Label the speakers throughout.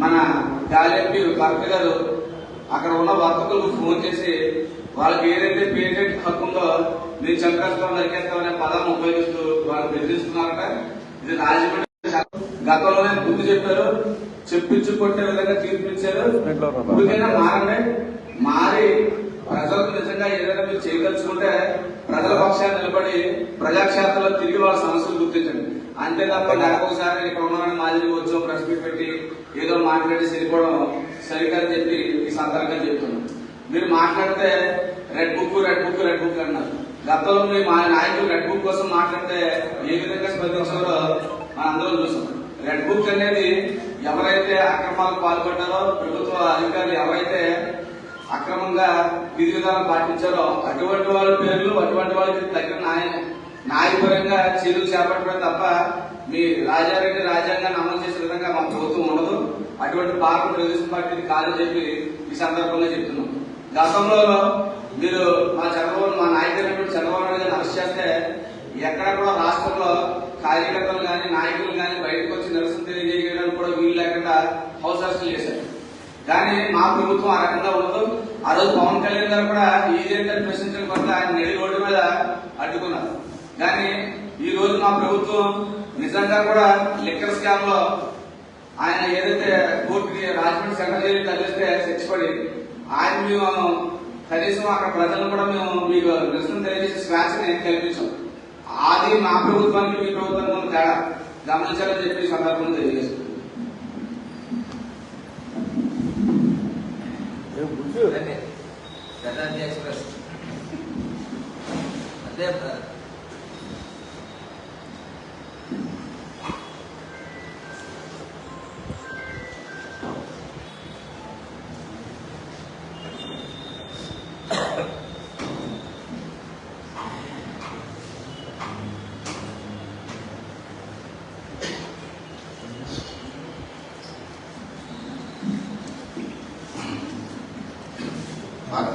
Speaker 1: మన గాలి ఎంపీ భర్త గారు అక్కడ ఉన్న వర్తకులకు ఫోన్ చేసి వాళ్ళకి ఏదైతే పేటెంట్ హక్కు ఉందో మీరు చంపేస్తాం నరికేస్తాం అనే పదాన్ని ఉపయోగిస్తూ వాళ్ళు బెదిరిస్తున్నారట. ఇది రాజమండ్రి గతంలోనే ముందు చెప్పారు చెప్పించి కొట్టే విధంగా తీర్పిచ్చారు ఇప్పటికైనా మారండి మారి ప్రజలకు నిజంగా ఏదైనా మీరు చేయదలుచుకుంటే ప్రజల పక్షాన్ని నిలబడి ప్రజాక్షేత్రంలో తిరిగి వాళ్ళ అంతే తప్ప నెలకు ఒకసారి ఇక్కడ ఉన్నామని మాదిరి వచ్చాం ప్రెస్ మీట్ పెట్టి ఏదో మాట్లాడి సరిపోవడం సరికాదని చెప్పి ఈ సందర్భంగా చెప్తున్నాం. మీరు మాట్లాడితే red book red book red book అన్నారు. గతంలో మీ మా నాయకులు రెడ్ బుక్ కోసం మాట్లాడితే ఏ విధంగా స్పందించారో మనం అందరం చూసాం. రెడ్ బుక్ అనేది ఎవరైతే అక్రమాలకు పాల్పడ్డారో ప్రభుత్వ అధికారులు ఎవరైతే అక్రమంగా విధి విధానం పాటించారో అటువంటి వాళ్ళ పేర్లు అటువంటి వాళ్ళకి తగిన న్యాయ న్యాయపరంగా చర్యలు చేపట్టడం తప్ప మీ రాజారెడ్డి రాజ్యాంగాన్ని అమలు చేసే విధంగా మా ప్రభుత్వం ఉండదు. అటువంటి పార్టీ తెలుగుదేశం పార్టీని కాదని చెప్పి ఈ సందర్భంగా చెప్తున్నాం. గతంలో మీరు మా చంద్రబాబు మా నాయకులు చంద్రబాబు నాయుడు గారిని అరెస్ట్ చేస్తే ఎక్కడ కూడా రాష్ట్రంలో కార్యకర్తలు కానీ నాయకులు కానీ బయటకు వచ్చి నిరసన తెలియజేయడానికి కూడా వీలు లేకుండా హౌస్ అరెస్టులు చేశారు. కానీ మా ప్రభుత్వం ఆ రకంగా ఉండదు. ఆ రోజు పవన్ కళ్యాణ్ గారు కూడా ఏజెంట్ ప్రశ్నించడం కొరకు ఆయన నెడి రోడ్డు మీద అడ్డుకున్నారు. కానీ ఈ రోజు మా ప్రభుత్వం నిజంగా కూడా లిక్కర్ స్కామ్లో ఆయన ఏదైతే కోర్టుకి రాజమండ్రి సెంట్రల్ జైలు తరలిస్తే శిక్ష పడి ఆయన మేము కనీసం అక్కడ ప్రజలను కూడా మేము మీకు నిరసన తెలియజేసే స్వేచ్ఛని కల్పించాం. అది మా ప్రభుత్వానికి మీ ప్రభుత్వానికి ఉన్న తేడా. గమనించాలని చెప్పి ఈ సందర్భంగా తెలియజేస్తున్నాం.
Speaker 2: అదే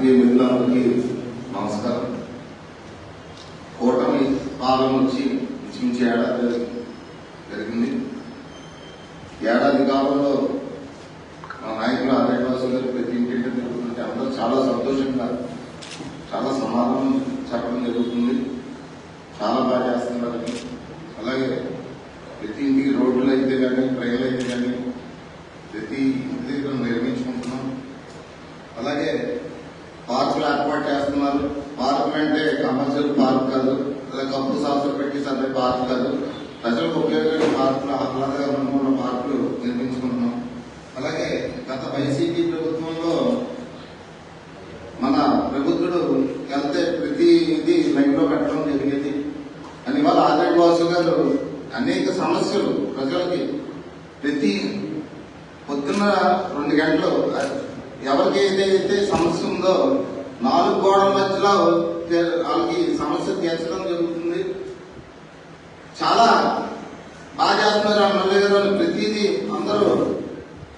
Speaker 3: ఆత్మీయ మిత్రులందరికీ నమస్కారం. కూటమి పాలన వచ్చి ఇంచుమించు ఏడాది జరిగింది. ఏడాది కాలంలో మా నాయకులు ఆదివాసులు గారు ప్రతి ఇంటింటి తిరుగుతుంటే అందరూ చాలా సంతోషంగా చాలా సమాధానం చెప్పడం జరుగుతుంది. చాలా బాగా చేస్తున్నారు. అలాగే ప్రతి ఇంటికి రోడ్లు అయితే కానీ ట్రైన్లు అయితే కానీ ప్రతి ఇంటి దగ్గర నిర్మించుకుంటున్నాం అలాగే పార్కులు ఏర్పాటు చేస్తున్నారు పార్క్ అంటే కమర్షియల్ పార్క్ కాదు లేదా కప్పు సాసులు పెట్టి సర్వే పార్క్ కాదు ప్రజలకు ఉపయోగపడే పార్కులు ఆహ్లాదకరంగా ఉన్న పార్కులు నిర్మించుకుంటున్నాం అలాగే గత వైసీపీ ప్రభుత్వంలో మన ప్రభుత్వుడు వెళ్తే ప్రతి ఇది లైన్లో పెట్టడం జరిగేది అని వాళ్ళ ఆదివాసి వాసు గారు అనేక సమస్యలు ప్రజలకి ప్రతి పొద్దున్న రెండు గంటలు ఎవరికి ఏదైతే సమస్య ఉందో నాలుగు గోడల మధ్యలో తే- వాళ్ళకి సమస్య తీర్చడం జరుగుతుంది చాలా బాగా చేస్తున్నారు ఎమ్మెల్యే గారు అని ప్రతిదీ అందరూ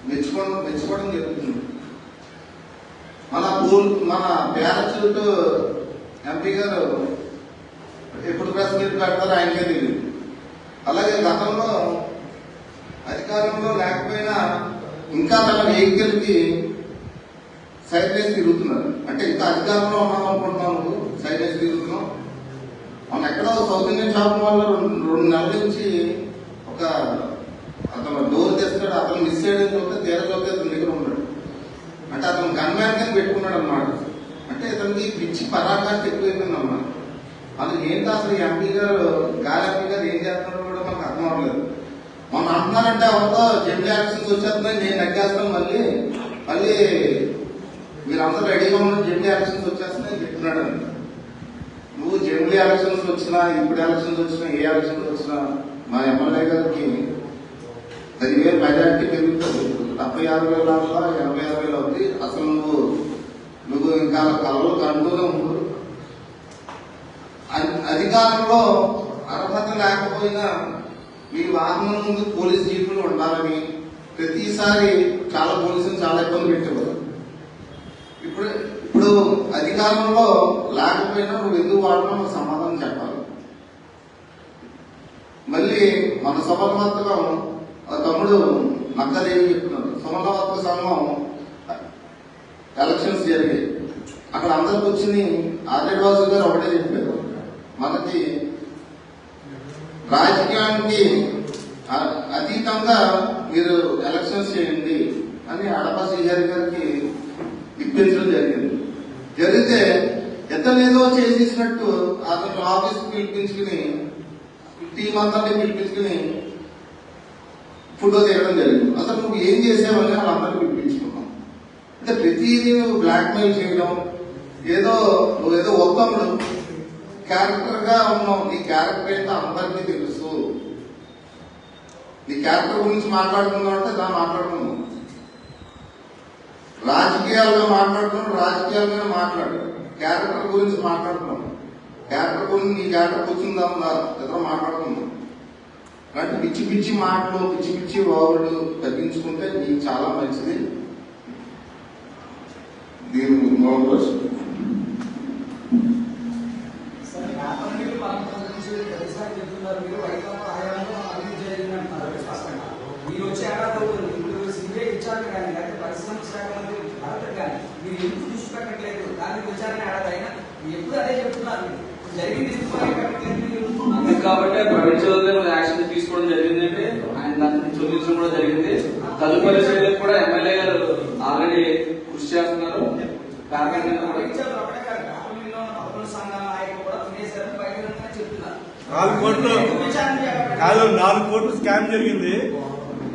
Speaker 3: మెచ్చుకోవడం మెచ్చుకోవడం జరుగుతుంది. మన పూల్ మన పేరచూట్ ఎంపీ గారు ఎప్పుడు ప్రెస్ మీట్ పెడతారో ఆయనకే తెలియదు అలాగే గతంలో అధికారంలో లేకపోయినా ఇంకా తన వెహికల్కి సైడ్ వేసి తిరుగుతున్నారు. అంటే ఇంకా అధికారంలో ఉన్నాం అనుకుంటున్నాను సైడ్ వేసి తిరుగుతున్నారు మన ఎక్కడో సౌత్ ఇండియన్ షాప్ వల్ల రెండు నెలల నుంచి ఒక అతను డోర్ తెస్తాడు అతను మిస్ చేయడం చూస్తే తీర చూస్తే అతని దగ్గర ఉన్నాడు అంటే అతను గన్ మ్యాన్ కింద పెట్టుకున్నాడు అన్నమాట. అంటే ఇతనికి పిచ్చి పరాకాష్ట ఎక్కువైపోయింది అన్నమాట ఏంటో అసలు ఈ ఎంపీ గారు గాలి ఎంపీ గారు ఏం చేస్తున్నాడో కూడా మనకు అర్థం అవ్వలేదు మనం అంటున్నారంటే ఎవరితో జమిలీ ఎలక్షన్స్ వచ్చేస్తున్నాయి నేను నగ్గేస్తాను మళ్ళీ మళ్ళీ మీరందరూ రెడీగా ఉన్న జమిలీ యాక్షన్స్ వచ్చేస్తున్నాయి చెప్తున్నాడు నువ్వు జనరల్ ఎలక్షన్స్ వచ్చినా ఇప్పుడు ఎలక్షన్స్ వచ్చినా ఏ ఎలక్షన్స్ వచ్చినా మా ఎమ్మెల్యే గారికి పదివేలు మెజారిటీ పెరుగుతుంది. డెబ్బై యాభై వేల దాంట్లో ఎనభై ఆరు వేలు అవుతుంది అసలు నువ్వు నువ్వు ఇంకా కలలు కంటూనే ఉండు అధికారంలో అర్హత లేకపోయినా మీ వాహనం ముందు పోలీస్ జీపులు ఉండాలని ప్రతిసారి చాలా పోలీసులు చాలా ఇబ్బంది పెట్టేవారు. ఇప్పుడు ఇప్పుడు అధికారంలో లేకపోయినా నువ్వు ఎందుకు వాడడం సమాధానం చెప్పాలి. మళ్ళీ మన సభాత్మకం తమ్ముడు నక్కదేవి చెప్తున్నాడు సమన్వయ సంఘం ఎలక్షన్స్ జరిగాయి. అక్కడ అందరికి వచ్చింది ఆర్డెడ్ వాసు గారు ఒకటే చెప్పారు. మనకి రాజకీయానికి అతీతంగా మీరు ఎలక్షన్స్ చేయండి అని అడప శ్రీహరి గారికి ఇప్పించడం జరిగింది. జరిగితే ఎతనేదో చేసేసినట్టు అతను ఆఫీస్ పిలిపించుకుని టీం అందరినీ పిలిపించుకుని ఫోటో తీయడం జరిగింది. అసలు నువ్వు ఏం చేసావని వాళ్ళందరినీ పిలిపించుకున్నాం. అంటే ప్రతిదీ నువ్వు బ్లాక్మెయిల్ చేయడం ఏదో నువ్వు ఏదో ఒప్పం క్యారెక్టర్గా ఉన్నావు. నీ క్యారెక్టర్ అయితే అందరికీ తెలుసు. నీ క్యారెక్టర్ గురించి మాట్లాడుకుందాం అంటే దాన్ని మాట్లాడుకుందాం. రాజకీయాలుగా మాట్లాడుతున్నాం రాజకీయాలుగానే మీద మాట్లాడు క్యారెక్టర్ గురించి మాట్లాడుతున్నాం. క్యారెక్టర్ గురించి నీ క్యారెక్టర్ కూర్చుందాం ఇద్దరు మాట్లాడుకుందాం అంటే పిచ్చి పిచ్చి మాటలు పిచ్చి పిచ్చి వాగుడు తగ్గించుకుంటే నీకు చాలా మంచిది. దీని మోడల్
Speaker 4: వ్యాపారం మీరు చెప్తున్నారు. మీరు వైకాపా హయాంలో అభివృద్ధి జరిగిందంటున్నారు స్పష్టంగా. మీరు వచ్చే ఏడాది అవుతుంది. ఇప్పుడు సిబిఐ విచారణ కానీ లేకపోతే పరిశ్రమ శాఖ మంత్రి భరత్ కానీ మీరు ఎందుకు దృష్టి పెట్టట్లేదు దాని విచారణ ఏడాది అయినా ఎప్పుడు అదే చెప్తున్నారు మీరు. జరిగింది ఎందుకు పని పెట్టట్లేదు మీరు?
Speaker 1: అందుకు కాబట్టి ప్రైవేట్ యాక్షన్ తీసుకోవడం జరిగిందంటే ఆయన దాన్ని చూపించడం కూడా జరిగింది. తదుపరి చర్యలకు కూడా ఎమ్మెల్యే గారు ఆల్రెడీ కృషి చేస్తున్నారు.
Speaker 5: నాలుగు కోట్లు కాదు నాలుగు కోట్లు స్కామ్ జరిగింది.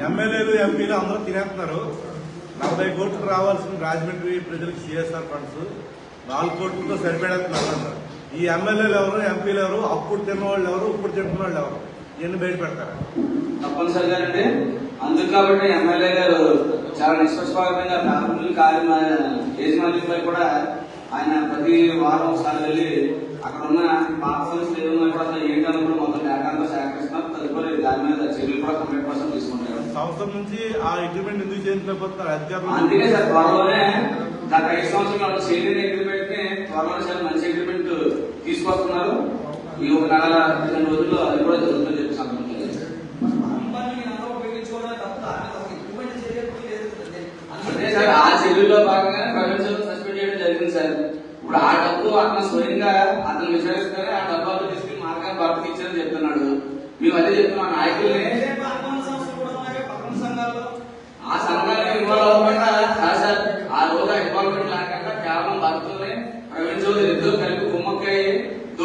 Speaker 5: ఎమ్మెల్యేలు ఎంపీలు అందరూ తినేస్తున్నారు. నలభై కోట్లు రావాల్సిన రాజమండ్రి ప్రజలకు సిఎస్ఆర్ ఫండ్స్. నాలుగు కోట్లతో సరిపడేస్తున్నారు అన్నారు ఈ ఎమ్మెల్యేలు ఎవరు ఎంపీలు ఎవరు అప్పుడు తిన్న వాళ్ళు ఎవరు ఇప్పుడు తింటున్న వాళ్ళు ఎవరు? ఎన్ని బయట పెడతారు?
Speaker 1: తప్పనిసరిగా అంటే అందుకు కాబట్టి ఎమ్మెల్యే గారు చాలా నిష్పక్షపాతంగా ఫ్యామిలీ కార్య కూడా ఆయన ప్రతి వారం ఒకసారి వెళ్ళి అక్కడ ఉన్న పాత సమస్యలు కూడా అసలు ఏంటని కూడా మొత్తం డేటాతో సేకరిస్తున్నారు. తదుపరి దాని మీద చర్యలు కూడా హండ్రెడ్ పర్సెంట్ తీసుకుంటారు.
Speaker 5: సంవత్సరం నుంచి ఆ అగ్రిమెంట్ ఎందుకు చేయించలేకపోతున్నారు?
Speaker 1: అందుకే
Speaker 5: అధికారులు
Speaker 1: సార్ త్వరలోనే గత ఐదు సంవత్సరాలు చేయలేని అగ్రిమెంట్ని త్వరలోనే చాలా మంచి అగ్రిమెంట్ తీసుకొస్తున్నారు. ఈ ఒక నెల రెండు రోజుల్లో అది కూడా జరుగుతుందని చెప్పి
Speaker 4: లేదు
Speaker 1: సార్ ఆ చర్యల్లో భాగంగా ప్రపంచంలో సస్పెండ్ చేయడం జరిగింది సార్. ఇప్పుడు ఆ డబ్బు అతను స్వయంగా అతను విచారిస్తారే ఆ డబ్బాలు తీసుకుని మార్గాన్ని భర్తకి ఇచ్చారని చెప్తున్నాడు. మేము అదే చెప్తున్నాం నాయకుల్ని ఆ సంఘాన్ని ఇన్వాల్వ్ అవ్వకుండా సార్ ఆ రోజు ఇన్వాల్వ్మెంట్ లేకుండా కేవలం భక్తుల్ని ప్రవీణ్ చౌదరి ఇద్దరు కలిపి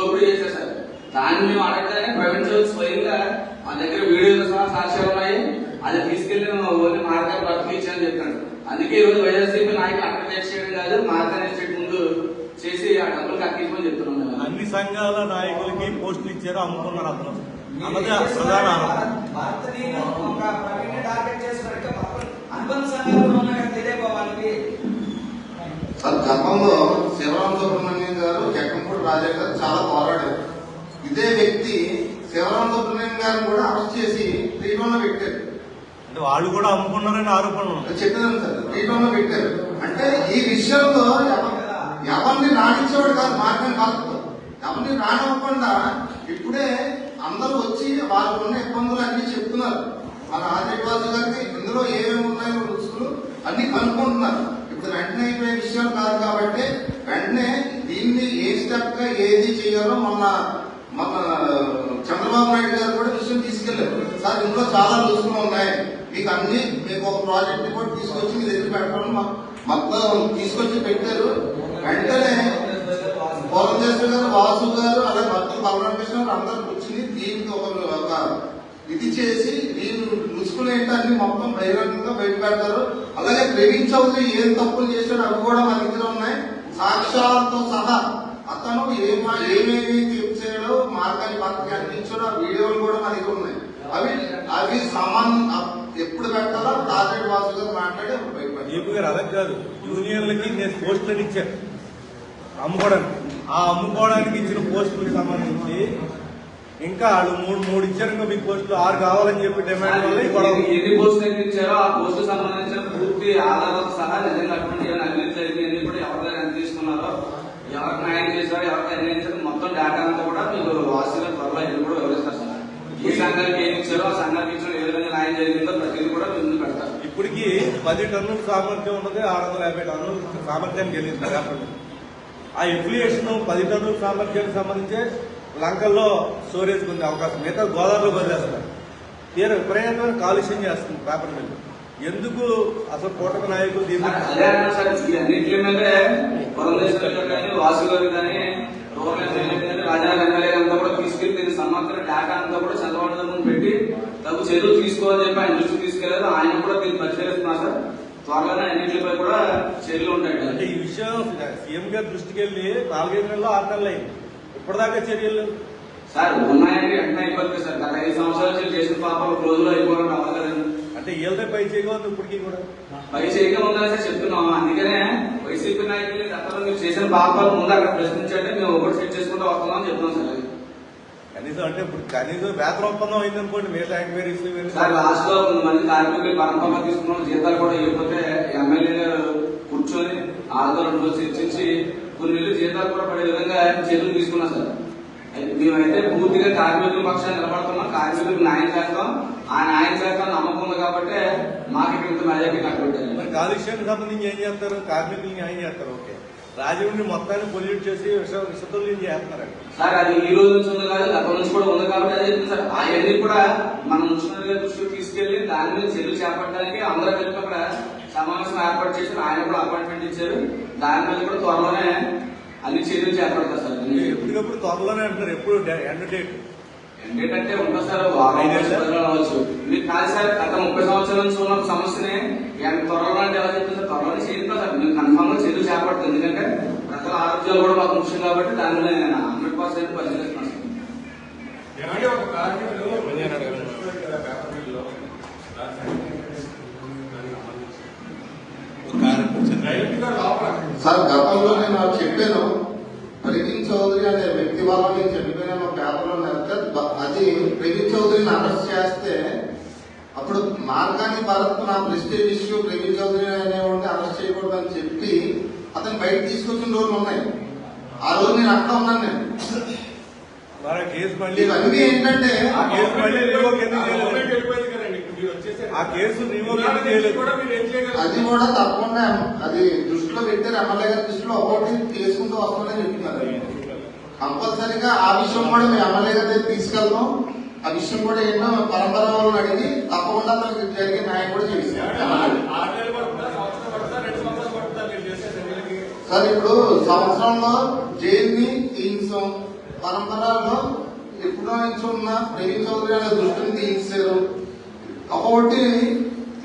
Speaker 1: దోపిడీ చేశారు సార్ దాన్ని మేము అడగగానే ప్రవీణ్ చౌదరి స్వయంగా మా దగ్గర వీడియోలు సహా సాక్ష్యాలు ఉన్నాయి అది తీసుకెళ్ళి ఓన్లీ మార్గాన్ని ఇచ్చానని చెప్పాడు అందుకే ఈ రోజు వైఎస్సీపీ నాయకులు అక్కడ చేయడం కాదు మార్గాన్ని స్టేట్ ముందు చేసి ఆ డబ్బులు కట్టించమని చెప్తున్నాం.
Speaker 5: అన్ని సంఘాల నాయకులకి పోస్టులు ఇచ్చారు అమ్ముకున్నారు అతను అన్నదే ప్రధాన
Speaker 4: చేస్తున్నారు?
Speaker 5: ఆరోపణ.
Speaker 4: భారత్ దీన్ని ఒక ప్రవీణ్ టార్గెట్ చేస్తున్నారు ఇంకా పక్కన అనుబంధ సంఘాలు కూడా ఉన్నాయి కదా తెలియక వాళ్ళకి
Speaker 3: సార్ గతంలో శివరాం సుబ్రహ్మణ్యం గారు జగన్పూడి రాజా గారు చాలా పోరాడారు ఇదే వ్యక్తి శివరాం సుబ్రహ్మణ్యం గారిని కూడా అరెస్ట్ చేసి త్రీటంలో పెట్టారు.
Speaker 5: అంటే వాళ్ళు కూడా అమ్ముకున్నారని ఆరోపణలు
Speaker 3: చెప్పేదాన్ని సార్? త్రీటంలో పెట్టారు. అంటే ఈ విషయంలో ఎవ- ఎవరిని రాణించేవాడు కాదు మార్గం కాదు. ఎవరిని రానివ్వకుండా ఇప్పుడే అందరూ వచ్చి వాళ్ళకు ఉన్న ఇబ్బందులు అన్ని చెప్తున్నారు. మన ఆదివాసు గారికి ఇందులో ఏమేమి ఉన్నాయో రుచులు అన్ని కనుక్కుంటున్నారు. ఇప్పుడు వెంటనే అయిపోయే విషయాలు కాదు కాబట్టి వెంటనే ఏ గా ఏది చేయాలో మొన్న మన చంద్రబాబు నాయుడు గారు కూడా విషయం తీసుకెళ్ళారు సార్ ఇందులో చాలా రుసులు ఉన్నాయి. మీకు అన్ని మీకు ఒక ప్రాజెక్ట్ కూడా తీసుకొచ్చి మీ దగ్గర పెట్టడం మొత్తం తీసుకొచ్చి పెట్టారు. వెంటనే పోలంజేశ్వర గారు వాసు గారు అలాగే భక్తులు బలరామకృష్ణ గారు అందరూ కూర్చుని దీనికి ఒక ఇది చేసి వీళ్ళు రుచుకులు ఏంటన్ని మొత్తం బహిరంగంగా బయట పెడతారు. అలాగే ప్రవీణ్ చౌదరి ఏం తప్పులు చేశాడో అవి కూడా మన దగ్గర ఉన్నాయి. సాక్ష్యాలతో సహా అతను ఏం ఏమేమి చేశాడో మార్గాన్ని భక్తికి అందించాడో ఆ వీడియోలు కూడా మన దగ్గర ఉన్నాయి. అవి అవి సమాన్ ఎప్పుడు పెట్టాలో టార్గెట్ వాసు గారు మాట్లాడి అప్పుడు
Speaker 5: గారు అదే కాదు. యూనియన్లకి నేను పోస్టులు ఇచ్చాను అమ్ముకోవడానికి. ఆ అమ్ముకోవడానికి ఇచ్చిన పోస్టులకు సంబంధించి ఇంకా వాళ్ళు మూడు మూడు ఇచ్చారు ఇంకా మీకు పోస్టులు. ఆరు కావాలని చెప్పి డిమాండ్
Speaker 1: ఎన్ని- ఎన్ని పోస్టులు అయితే ఇచ్చారో ఆ పోస్టు సంబంధించిన పూర్తి ఆధారాలతో సహా నిజంగా అటువంటి అన్ని కూడా ఎవరి దగ్గర ఎంత తీసుకున్నారో ఎవరికి న్యాయం చేశారు ఎవరికి అన్యాయం చేశారు మొత్తం డేటా అంతా కూడా మీకు వాసుగా త్వరలో ఇది కూడా వివరిస్తారు సార్. ఏ సంఘానికి ఏమి ఇచ్చారో ఆ సంఘానికి ఇచ్చిన ఏ విధంగా న్యాయం జరిగిందో ప్రతిదీ కూడా ముందు పెడతారు.
Speaker 5: ఇప్పటికి పది టన్నుల సామర్థ్యం ఉన్నది ఆరు వందల యాభై టన్నుల సామర్థ్యానికి వెళ్ళింది ఆ ఎఫ్లియేషన్ పది టన్నుల సామర్థ్యానికి సంబంధించి లంకల్లో స్టోరేజ్ కొంచెం అవకాశం మిగతా గోదావరిలో బదిలేస్తారు తీరు విపరీతమైన కాలుష్యం చేస్తుంది పేపర్ మిల్లు ఎందుకు అసలు కూటక నాయకులు
Speaker 1: మీదే గారు కానీ వాసు గారు కానీ రూరల్ ఎమ్మెల్యే కానీ రాజానగర్ ఎమ్మెల్యే అంతా కూడా తీసుకెళ్ళి దీని సంబంధించిన డేటా అంతా కూడా చంద్రబాబు నాయుడు ముందు పెట్టి తగు చర్యలు తీసుకోవాలని చెప్పి ఆయన దృష్టికి తీసుకెళ్ళారు. ఆయన కూడా దీన్ని పరిశీలిస్తున్నారు సార్. త్వరలోనే అన్నింటిపై కూడా చర్యలు
Speaker 5: అంటే
Speaker 1: ఉంటాయి
Speaker 5: ఈ విషయం సీఎం గారి దృష్టికి వెళ్ళి నాలుగైదు నెలలు ఆరు నెలలు అయింది. ఇప్పటిదాకా చర్యలు
Speaker 1: సార్ ఉన్నాయండి వెంటనే అయిపోతుంది సార్ గత ఐదు సంవత్సరాల చేసిన పాపాలు రోజులు అయిపోవాలని అవ్వాలి కదండి.
Speaker 5: అంటే ఏళ్ళదే పై చేయగలదు ఇప్పటికీ కూడా.
Speaker 1: పై చేయగా ఉందని సార్ చెప్తున్నాం అందుకనే వైసీపీ నాయకులు గతంలో మీరు చేసిన పాపాలు ముందు అక్కడ ప్రశ్నించండి మేము ఒకటి సెట్ చేసుకుంటూ వస్తున్నాం అని చెప్తున్నాం సార్.
Speaker 5: కనీసం అంటే ఇప్పుడు కనీసం వేతన ఒప్పందం అయింది అనుకోండి మిగతా ఎంక్వైరీస్
Speaker 1: సార్ లాస్ట్లో కొంతమంది కార్మికులు పరంపర తీసుకున్నాం జీతాలు కూడా ఇవ్వకపోతే ఎమ్మెల్యే గారు కూర్చొని రెండు రోజులు చర్చించి కొన్ని జీతాలు కూడా పడే విధంగా చర్యలు తీసుకున్నాం సార్. మేమైతే పూర్తిగా కార్మికుల పక్షాన్ని నిలబడుతున్నాం కార్మికులకు న్యాయం చేస్తాం ఆ న్యాయం చేస్తాం నమ్మకం ఉంది కాబట్టి మాకు ఇక్కడ మెజార్టీ కట్టబెట్టారు
Speaker 5: కాలుష్యానికి సంబంధించి ఏం చేస్తారు? కార్మికులు న్యాయం చేస్తారు ఓకే. రాజమండ్రి మొత్తాన్ని పొల్యూట్ చేసి విష విషతుల్యం చేస్తున్నారు
Speaker 1: సార్ అది ఈ రోజు నుంచి ఉంది కాదు గత నుంచి కూడా ఉంది కాబట్టి అదే సార్. అవన్నీ కూడా మన ముఖ్యమంత్రి దృష్టికి తీసుకెళ్ళి దాని మీద చర్యలు చేపట్టడానికి అందరూ కలిపి అక్కడ సమావేశం ఏర్పాటు చేసి ఆయన కూడా అపాయింట్మెంట్ ఇచ్చారు. దాని మీద కూడా త్వరలోనే అన్ని చర్యలు చేపడతారు సార్.
Speaker 5: ఎప్పటికప్పుడు త్వరలోనే అంటారు ఎప్పుడు ఎండ్ డేట్
Speaker 1: ఏంటంటే ఉంటుంది సార్ వారం
Speaker 5: ఐదేళ్ళ?
Speaker 1: పది రోజులు అవ్వచ్చు మీకు కాదు సార్ గత ముప్పై సంవత్సరాల నుంచి ఉన్న సమస్యని. ఎంత త్వరలో అంటే ఎలా చెప్తుంది సార్? త్వరలోనే చేస్తాం సార్. మేము కన్ఫామ్గా చర్యలు చేపడుతుంది ఎందుకంటే ప్రజల ఆరోగ్యాలు కూడా మాకు ముఖ్యం కాబట్టి దాని మీద నేను హండ్రెడ్ పర్సెంట్ పరిశీలిస్తున్నాను సార్.
Speaker 3: గతంలో నేను చెప్పాను ప్రవీణ్ చౌదరి అనే వ్యక్తి వల్ల నేను అది ప్రవీణ్ చౌదరిని అరెస్ట్ చేస్తే అప్పుడు మార్గాన్ని భారత్ నా ప్రెస్టేజ్ ఇష్యూ ప్రవీణ్ చౌదరి అనేవాడిని అరెస్ట్ చేయకూడదని చెప్పి అతను బయట తీసుకొచ్చిన రోజులు ఉన్నాయి. ఆ రోజు నేను అక్కడ ఉన్నాను నేను. ఇవన్నీ ఏంటంటే అది కూడా తప్పకుండా అది దృష్టిలో పెట్టారు ఎమ్మెల్యే గారి దృష్టిలో ఒకటి చేసుకుంటూ వస్తామని చెప్తున్నారు కంపల్సరీగా ఆ విషయం కూడా మేము ఎమ్మెల్యే గారి దగ్గర తీసుకెళ్తాం. ఆ విషయం కూడా ఎన్నో పరంపర వాళ్ళని అడిగి తప్పకుండా అతనికి జరిగే న్యాయం కూడా
Speaker 6: చేస్తాం
Speaker 3: సార్ ఇప్పుడు సంవత్సరంలో జైల్ని తీయించాం పరంపరలో ఎప్పుడో నుంచి ఉన్న ప్రవీణ్ చౌదరి అనే దృష్టిని తీయించారు ఒక్కొక్కటి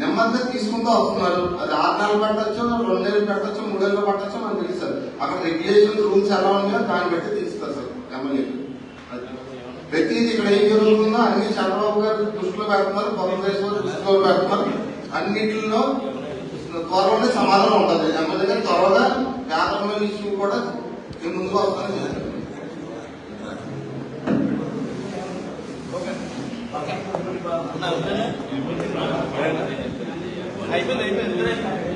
Speaker 3: నెమ్మదిగా తీసుకుంటూ వస్తున్నారు. అది ఆరు నెలలు పెట్టచ్చు రెండు నెలలు పెట్టచ్చు మూడు నెలలు పెట్టచ్చు మనకు తెలుసు అక్కడ రెగ్యులేషన్ రూల్స్ ఎలా ఉన్నాయో దాన్ని బట్టి తీస్తారు ప్రతిదీ ఇక్కడ ఏం జరుగుతుందో అన్ని చంద్రబాబు గారు దృష్టిలో పెడుతున్నారు పవన్ దృష్టిలో పెడుతున్నారు అన్నింటిలో త్వరలోనే సమాధానం ఉంటుంది. ఎమ్మెల్యే గారు త్వరగా పేపర్ ఇష్యూ కూడా ముందుకు వస్తాను
Speaker 5: అయిపోయింది. అయిపోయింది.